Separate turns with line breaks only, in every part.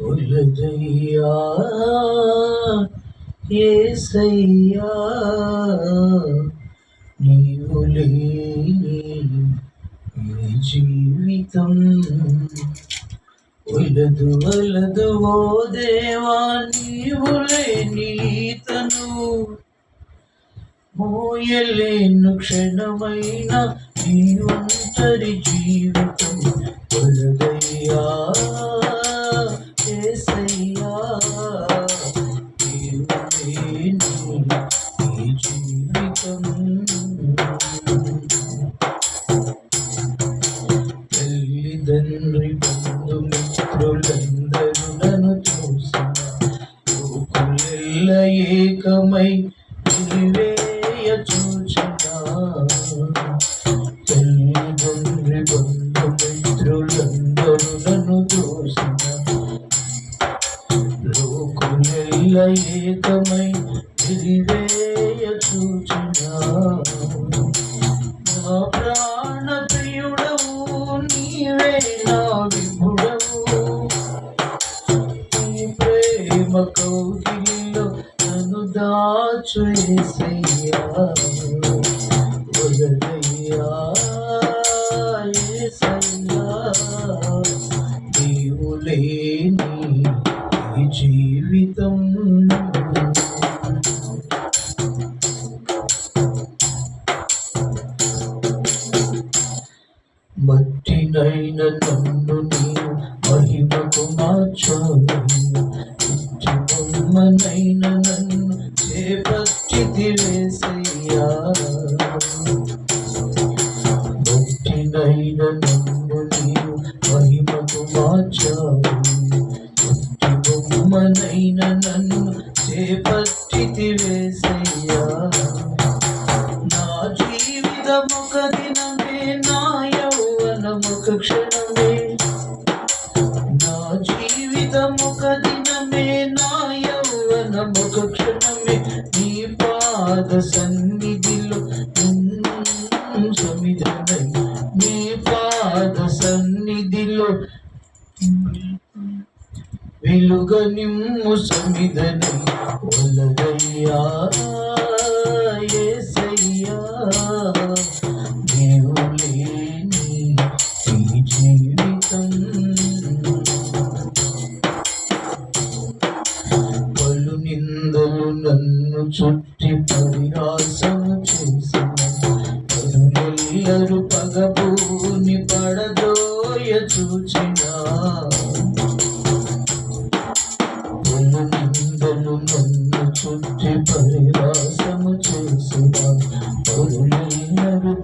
ఉలదయ్యా ఏసయ్యా నీవు లేని జీవితం. ఉలదు వలదు ఓ దేవా నీవులే నీతను మోయలేను క్షణమైన నీ ఒంటరి జీవితం. వలదయ్యా తల్లిదండ్రి బంధుమిత్రులందరూ నన్ను చూసిన ఏకమై నిలివేయ ఏకమై నిలివేయ చూచిన నా ప్రాణ ప్రియుడవు నీవే నా విభుడవు. నీ ప్రేమ కౌగిలిలో నన్ను దాచు యేసయ్యా వదలయ్యా యేసయ్యా నన్ను నీవు మహిమకు మార్చావు బొమ్మనైన నన్ను చేపట్టిది వేసయ్యా. మట్టినైన నన్ను నీవు మహిమకు మార్చావు బొమ్మనైన నన్ను చేపట్టిది పాద సన్నిధిలో సమిధనై నీ పాద సన్నిధిలో వెలుగ నిమ్ము సమిధనై ఒలగయ్యా యేసయ్యా నీవు జీవితం. పలు నిందలు నన్ను పరులెల్లరు పగబూని పడదోయ చూచినా. నిందలు నన్ను చుట్టి పరిరాసము చేసిన. పరులెల్లరు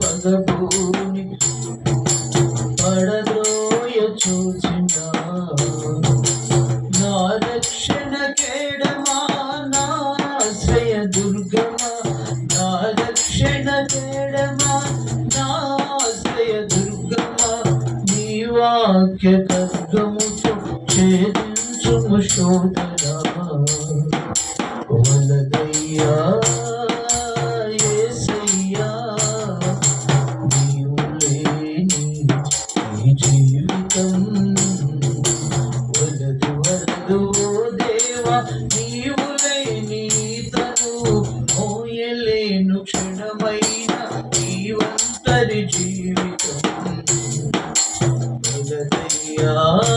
వాక్య ఖడ్గముతో ఛేదించుము శోధనా Yeah.